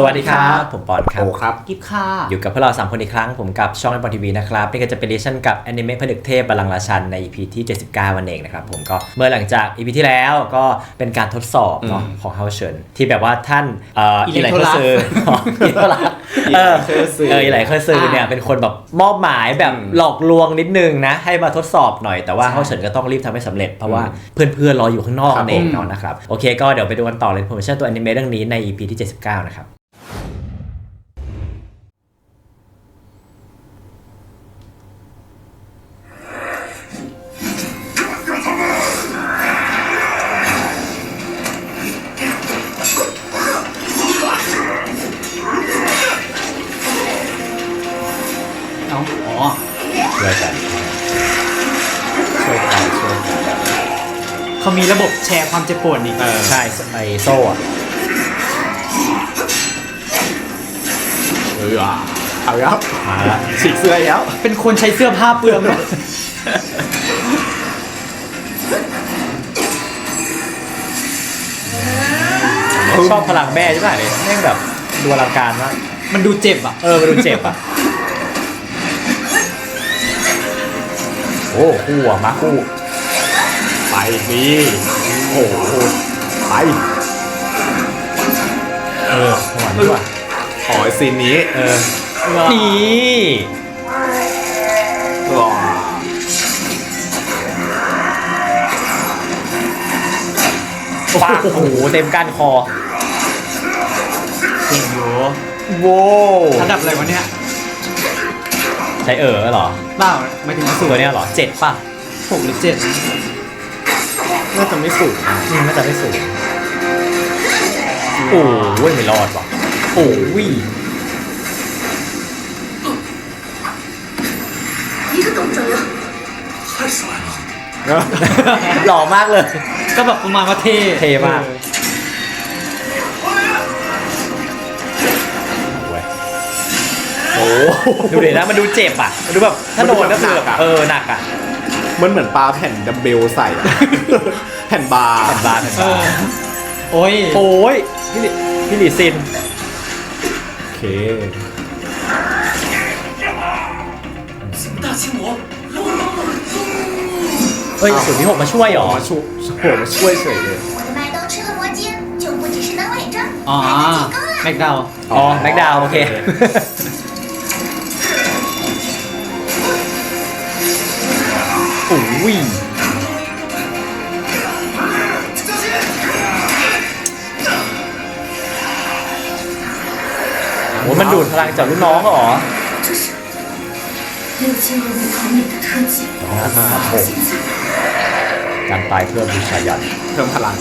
สวัสดีครับ ผมปอนครับโอครับ กิฟค่ะ อยู่กับพวกเรา 3 คนอีกครั้ง ผมกับช่องไอปอนทีวีนะครับ นี่ก็จะเป็นดิชั่นกับแอนิเมะผนึกเทพบาลังก์ราชันใน EP ที่ 79 วันเองนะครับ ผมก็เมื่อหลังจาก EP ที่แล้วก็เป็นการทดสอบเนาะอืมของเฮาเฉินที่แบบว่าท่านเอ่ออิอีเล็ไลกเคโทอรร์ลักษณ์ซืออ๋ออีไลเคอร์ลักษณ์เอออีไลเคอร์ซือเอออีไลเคอร์ซือเนี่ยอ่าเป็นคนแบบมอบหมายแบบอืมหลอกลวงนิดนึงนะ ให้มาทดสอบหน่อยแต่ว่าเฮาเฉินก็ต้องรีบทำให้สำเร็จเพราะว่าเพื่อนๆรออยู่ข้างนอกครับนั่นเองผมเนาะนะครับโอเคก็เดี๋ยวไปดูกันต่อเลยผมเชื่อตัวแอนิเมะเรื่องนี้ใน EP ที่ 79 นะครับ ความเจ็บปวดนี่เออ ใช่ไอโซ่อะเอออะเอาแล้วมาละฉีกเสื้อแล้วเป็นคนใช้เสื้อผ้าเปลืองเลยชอบพลังแม่ใช่ไหมเลยแม่งแบบดูอลังการมากมันดูเจ็บอะ เออมาดูเจ็บอะ โอ้คู่อะมาคู่ไปสิ โอ้โหไปเออหวานด้วยอ๋อซีนนี้เออนี่ว้าปากโอ้โหเต็มก้านคอเก่งอยู่โว้ระดับอะไรวะเนี่ยใช้เออเหรอเปล่าหมายถึงว่าสูตัวเนี้ยเหรอเจ็ดป่ะหกหรือเจ็ด น่าจะไม่สูงนะ อืมน่าจะไม่สูงโอ้ยไม่รอดว่ะโอ้ย 你可懂整呀？太帅了 หล่อมากเลย ก็แบบประมาณว่าเท่ เท่มาก เออ โอ้ดูเดี๋ยวนะมันดูเจ็บอ่ะมันดูแบบถ้าโดนก็คือแบบเออหนักอ่ะ มันเหมือนปลาแผ่นดัมเบลใส่อะ แผ่นบาร์ แผ่นบาร์แผ่น เอบ า อ ร์ โอ้ย โอ้ยพี่หลิพี่หลีซิน โอเค 什么大青魔？ เฮ้ยศูนย์ที่หกมาช่วยเหรอ มาช่วยโหมาช่วยเฉยเลย 我的麦兜吃了魔晶，就不只是能伪装， อ๋อ 还能进攻了。 แม็กดาวน์ อ๋อแม็กดาวน์โอเค อุ้โอ้มันดูดพลังจากลูกนน้องเหรอการตายเพื่อบูชายันเพิ่มพลัง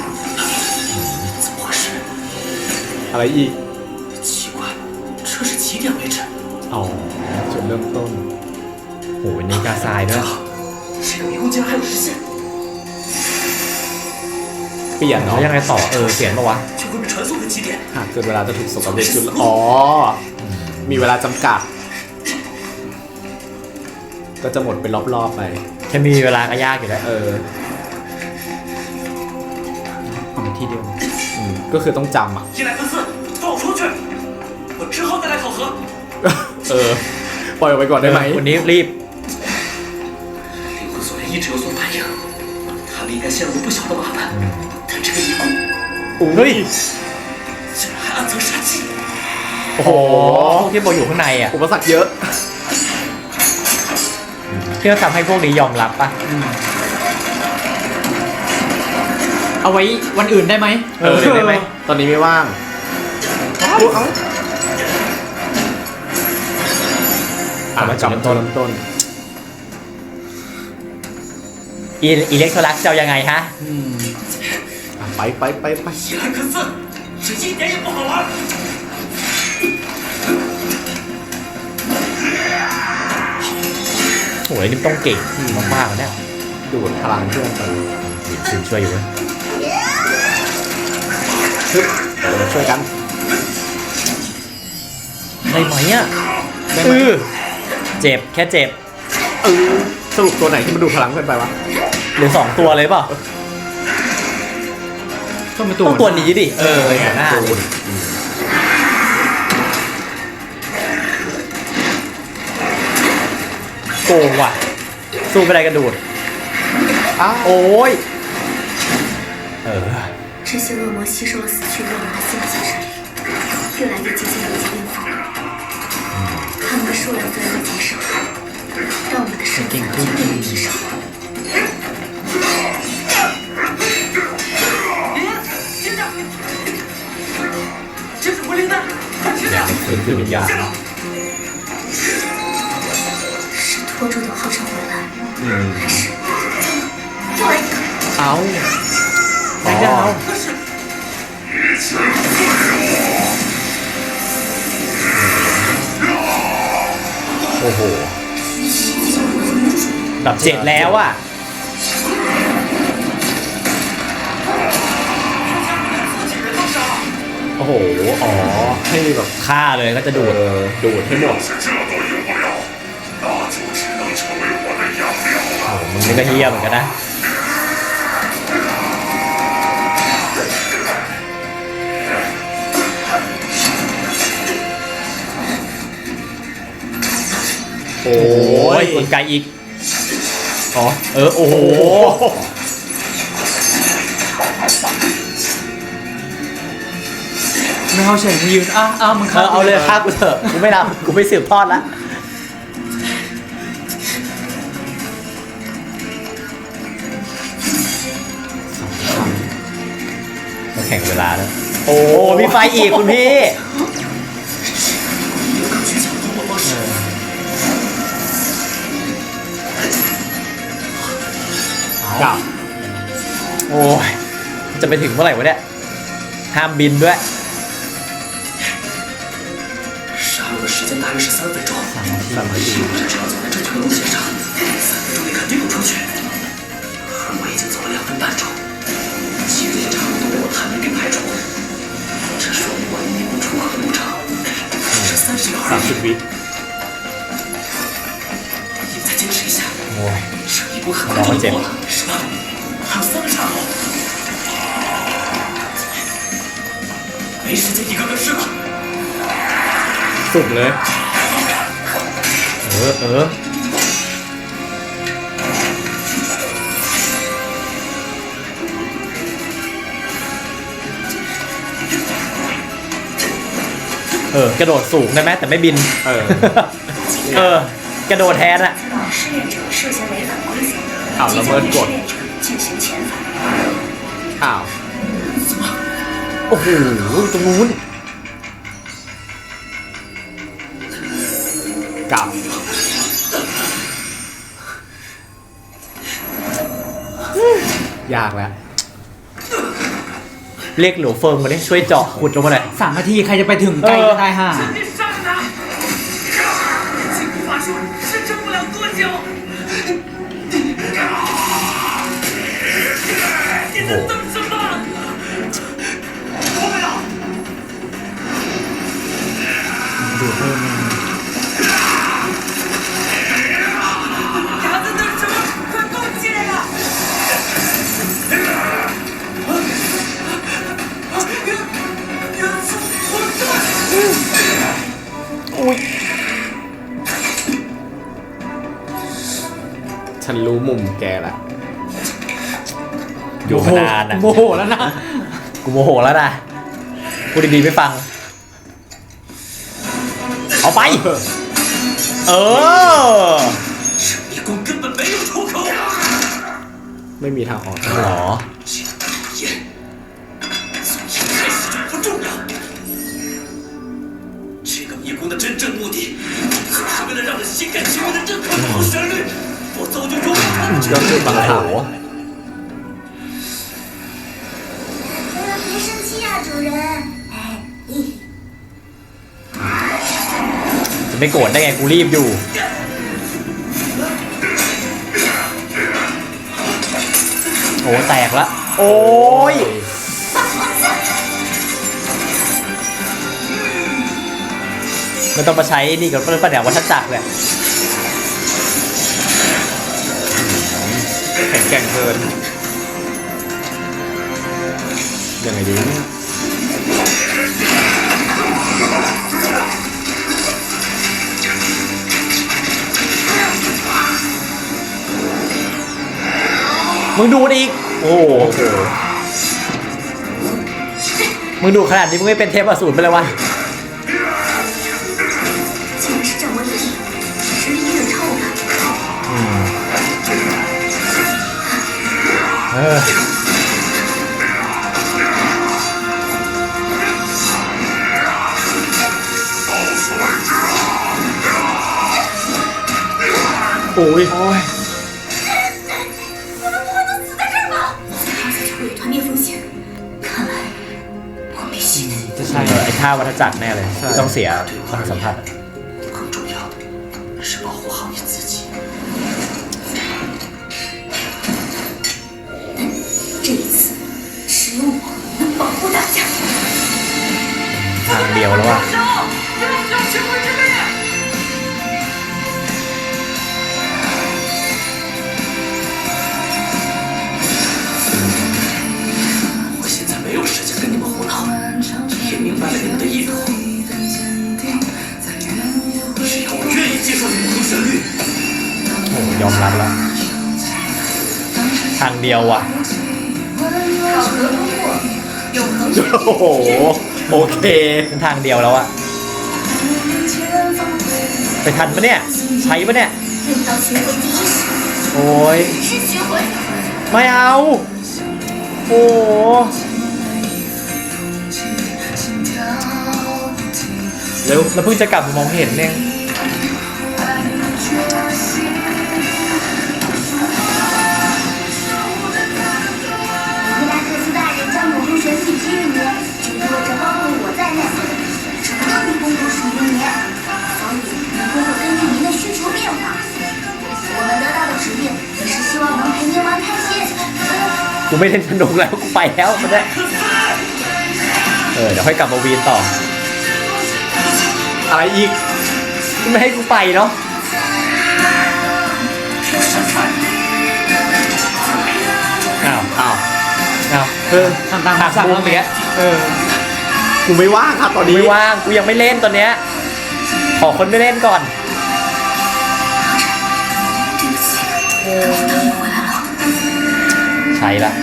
อะไรอีก 奇怪，这是几点为止？ อ๋อจุดเริ่มต้น โหนี่กาทรายด้วย 这个迷宫竟然还有时限， เปลี่ยน แล้ เนาะ วยังไงต่อเออเปลี่ยนปะวะ 就会被传送回起点。 หากเกิดเวลาจะถูกส่งกลับเรียนจุดละอ๋อ มีเวลาจำกัด ก็จะหมดเป็นรอบๆไป แค่มีเวลาก็ยากอยู่แล้ว เออ เอามาทีเดียว อืมก็คือต้องจำอ่ะ 伊莱克斯，放我出去！我之后再来考核。 เออ ปล่อยออกไปก่อนได้ไหม วันนี้รีบ 灵魂锁链一直有所反应，他们应该陷入不小的麻烦。但这个迷宫 เฮ้ย 竟然还暗藏杀机， โอ้โหพวกที่บอกอยู่ข้างในอ่ะ อุปสรรคเยอะ ที่จะทำให้พวกนี้ยอมรับป่ะ เอาไว้วันอื่นได้ไหม เออได้ไหม ตอนนี้ไม่ว่างเอา อ่ะ มา ก จุ ลั ด บ เริ่ม ต้ ต้ น น ต้น อีอิเล็กโทรลักจะเอายังไงฮะ อืม อ่ะไปไปไปไป 伊莱克斯，这一点也不好玩。 โอ้ยนี่ต้องเก่งมากๆเนี่ย ดูดพลังเพื่อนไป ซินช่วยอยู่เว้ย ฮึบเออช่วยกัน ได้ไหมอะได้ไหมเออเจ็บแค่เจ็บเออสรุปตัวไหนที่มันดูดพลังเพื่อนไปวะหรือสองตัวเลยเปล่าต้องเป็นตัวต้องตัวนี้ดิ เออหัวหน้าตัวดิโกงว่ะ สู้ไปได้กระดูดอ้าวโอ้ย เออ 这些恶魔吸收了死去恶魔的精之力，越来越接近于巅峰。他们的数量在减少，但我们的实力都在提升。这是无，是拖住的患者回来，还是又来一个？啊！ เอาแรงดาว可是โอ้โหแบบเจ็ดแล้วอะโอ้โห อ๋อ ให้แบบฆ่าเลยก็จะดูดูดดดูดให้หมดโอ้โหมึงนี่ก็เฮี้ยเหมือนกันนะ โอ้โอ้ยยกลไกอีก อ๋อ เออ โอ้โห ไม่เอาเฉยมึงยืนอ้าอ้าวมึงเออเอาเลยฆ่ากูเถอะ กูไม่รับ กูไม่สืบทอดละมาแข่งเวลาแล้ว โอ้มีไฟอีกคุณพี่ กลับ โอ้ย จะไปถึงเมื่อไหร่วะเนี่ย ห้ามบินด้วย 杀戮的时间大约是三分钟， สามนาที 我只要走在正确的路线上，三分钟内肯定能出去。而我已经走了两分半钟，其余的也差不多被我探明给排除。这说明我离迷宫出口的路程是三十秒 สา 而 มสิบ 已。 วิ 你再坚持一下， โอ้ย 剩一步可快就过了， 是吧？还有三个岔口，没时间一个个试了。 สุดเลย เออเออ เออกระโดดสูงได้ไหมแต่ไม่บิน เออ เออ กระโดดแทนอะ 试炼者涉嫌违反规则，好即了闷滚将对试炼者进行遣返。 อ้าว โอ้โห ตรงนู้น กลับ ยากแล้ว เรียกหลวงเฟิงมาดิช่วยเจาะขุดลงมาหน่อย สามนาทีใครจะไปถึงไกลก็ได้ห่า 你上他！进步法术支撑不了多久。你在等什么？ ดูให้มัฉันรู้มุมแกละอยู่มานานอะโมโหแล้วนะ กูโมโหแล้วนะกูดดีๆไม่ฟัง เอาไป เออ 这迷宫根本没有出口。 ไม่มีทางออก หรอ 这个讨厌，从一开始就不重要。这个迷宫的真正目的，就是为了让人心 我早就用它们 ก็คือบังคับ 别生 ไม่โกรธได้ไงกูรีบอยู่ โอ้แตกละ โอ้ย มันต้องมาใช้นี่กับเรื่องปัญหาวัฏจักรเนี่ยแข็งแกร่งเกินยังไงดี มึงดูดอีก โอ้โหมึงดูขนาดนี้มึงไม่เป็นเทพอสูรไปเลยวะโอ้ย วัฏจักรแน่เลยคือต้องเสียความสัมพันธ์ทางเดียวแล้วว่า คมรักแล้ว ทางเดียวว่ะโอ้โหโอเคทางเดียวแล้วอะไปทันปะเนี่ย ใช้ปะเนี่ย โอ้ยไม่เอา โอ้เร็วแล้วเพิ่งจะกลับมองเห็นเนี่ย กูไม่เล่นสนุกแล้วกูไปแล้วตอนเนี้ยเออเดี๋ยวค่อยกลับมาวีนต่อ อะไรอีกไม่ให้กูไปเนาะอ้าวอ้าวอ้าวเออทำตามหักคำสั่งมุแล้มวเนี้ยเออกูไม่ว่างค่ะตอนกูนี้ไม่ว่างกูยังไม่เล่นตอนเนี้ยขอคนไม่เล่นก่อนใช่ ละ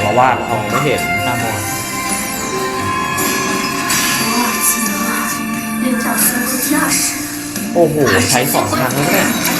เราว่าเราไม่เห็นหน้ามอนโอ้โห ใช้สองครั้งแล้วเนี่ย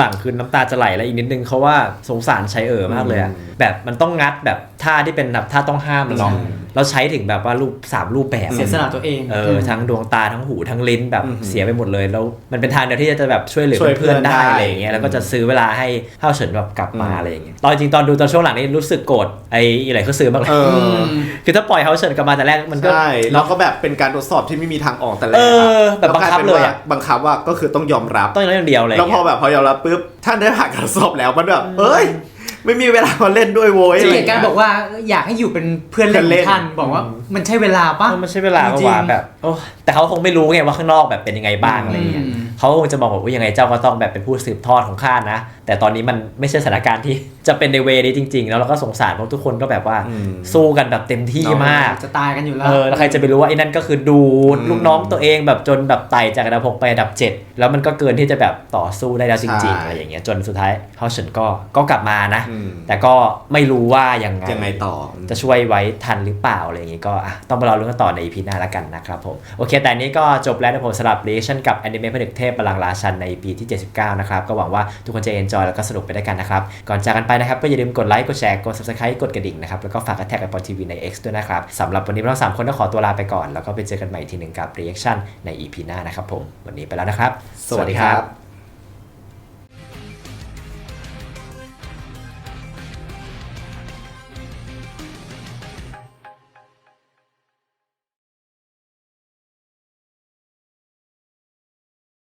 หลังคือน้ำตาจะไหลแล้วอีกนิดนึงเขาว่าสงสารใช้เอ๋อมากเลยอะแบบมันต้องงัดแบบท่าที่เป็นแบบท่าต้องห้ามแล้วเนาะเราใช้ถึงแบบว่ารูปสามรูปแบบเสียสละตัวเองเออทั้งดวงตาทั้งหูทั้งลิ้นแบบอืมเสียไปหมดเลยแล้วมันเป็นทางเดียวที่จะแบบช่วยเหลือช่วยเพื่เพื่ออนนๆได้ได้อะไรอย่างเงี้ยแล้วก็จะซื้อเวลาให้เท่าเฉินแบบกลับมาอืมอะไรอย่างเงี้ยตอนจริงตอนดูตอนช่วงหลังนี่รู้สึกโกรธไอ้อะไรก็ซื้อมากเลยเออคือถ้าปล่อยเท่าเฉินกลับมาแต่แรกมันก็ใช่แล้วก็แบบเป็นการทดสอบที่ไม่มีทางออกแต่แรกเอออะแบบบังคับเลยอะแวกาป็นว่าบังคับว่าก็คือต้องยอมรับต้องอย่างเดียวเลยแล้วพอแบบพอยอมรับปุ๊บท่านได้ผ่านการทดสอบแล้วมันแบบเอ้ย ไม่มีเวลามาเล่นด้วยโว้ยจริอะไรงย่งการเงี้ยบอกว่าอยากให้อยู่เป็นเพื่อนเล่นเพื่อนเล่ขอนงท่านบอกว่ามันใช่เวลาปะเออมันใช้เวลาจก็ริงๆว่าแบบโอ้แต่เขาคงไม่รู้ไงว่าข้างนอกแบบเป็นยังไงบ้างอะไรเงี้ยอืม เขาคงจะมองแบบว่ายังไงเจ้าก็ต้องแบบเป็นผู้สืบทอดของข้านะ แต่ตอนนี้มันไม่ใช่สถานการณ์ที่ จะเป็นในเวนี้จริง ๆ แล้วเราก็สงสารเพราะทุกคนก็แบบว่า อืม สู้กันแบบเต็มที่มาก จะตายกันอยู่แล้ว เออแล้วใครจะไปรู้ว่าไอ้นั่นก็คือดูดลูกน้องตัวเองแบบจนแบบไต่จากอันดับหกไปอันดับเจ็ดแล้วมันก็เกินที่จะแบบต่อสู้ได้แล้วจริงใช่ ๆอะไรอย่างเงี้ยจนสุดท้ายเฮาเฉินก็ก็กลับมานะอืมแต่ก็ไม่รู้ว่ายังไงยังไงต่อ จะช่วยไว้ทันหรือเปล่าอะไรอย่างงี้ก็อะต้องมารอรุ้นกันต่อใน EP หน้าละกันนะครับผม โอเค แต่อันนี้ก็จบแล้วนะผมสำหรับ reaction กับ anime ผนึกเทพบาลังก์ราชันใน EP ที่ 79 นะครับ ก็หวังว่าทุกคนจะ enjoy แล้วก็สนุกไปด้วยกันนะครับ ก่อนจากกันไปนะครับ ก็อย่าลืมกดไลค์กดแชร์กด subscribe กดกระดิ่งนะครับแล้วก็ฝากกระแท็กกับปอทีวีใน X ด้วยนะครับสำหรับวันนี้เราสามคนต้องขอตัวลาไปก่อน แล้วก็ไปเจอกันใหม่ทีหนึ่งกับ reaction ใน EP หน้านะครับผมวันนี้ไปแล้วนะครับ สวัสดีครับ